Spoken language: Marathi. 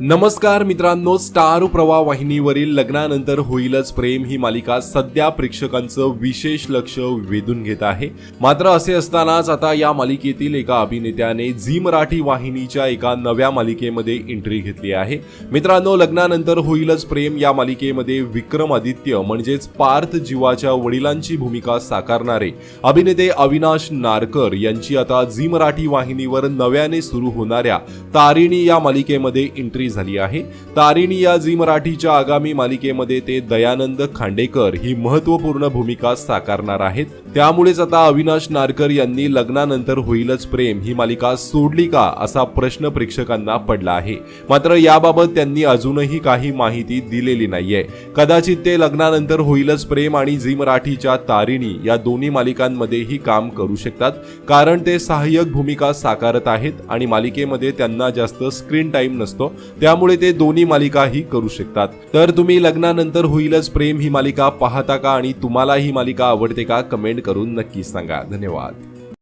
नमस्कार मित्रांनो स्टार प्रवाह वाहिनीवरील लग्नानंतर होईलच प्रेम ही मालिका सध्या प्रेक्षकांचं विशेष लक्ष वेधून घेत आहे. मात्र असे असतानाच आता या मालिकेतील एका अभिनेत्याने झी मराठी वाहिनीच्या एका नव्या मालिकेमध्ये एंट्री घेतली आहे. मित्रांनो लग्नानंतर होईलच प्रेम या मालिकेमध्ये विक्रमादित्य म्हणजेच पार्थ जीवाच्या वडिलांची भूमिका साकारणारे अभिनेते अविनाश नारकर यांची आता झी मराठी वाहिनीवर नव्याने सुरू होणाऱ्या तारिणी या मालिकेमध्ये एंट्री झाली आहे. तारिणी या झी मराठीच्या आगामी मालिकेमध्ये ते दयानंद खांडेकर ही महत्त्वपूर्ण भूमिका साकारणार आहेत. त्यामुळेच आता अविनाश नारकर यांनी लग्नानंतर होईलच प्रेम ही मालिका सोडली का असा प्रश्न प्रेक्षकांना पडला आहे. मात्र याबाबत त्यांनी अजूनही काही माहिती दिलेली नाहीये. कदाचित ते लग्नानंतर होईलच प्रेम आणि झी मराठीच्या तारिणी या दोन्ही मालिकांमध्येही काम करू शकतात कारण ते सहाय्यक भूमिका साकारत आहेत आणि मालिकेमध्ये त्यांना जास्त स्क्रीन टाइम नसतो. त्यामुळे ते दोन्ही मालिकाही करू शकतात. तर तुम्ही लग्नानंतर होईलच प्रेम ही मालिका पाहता का आणि तुम्हाला ही मालिका आवडते का कमेंट करून नक्की सांगा. धन्यवाद.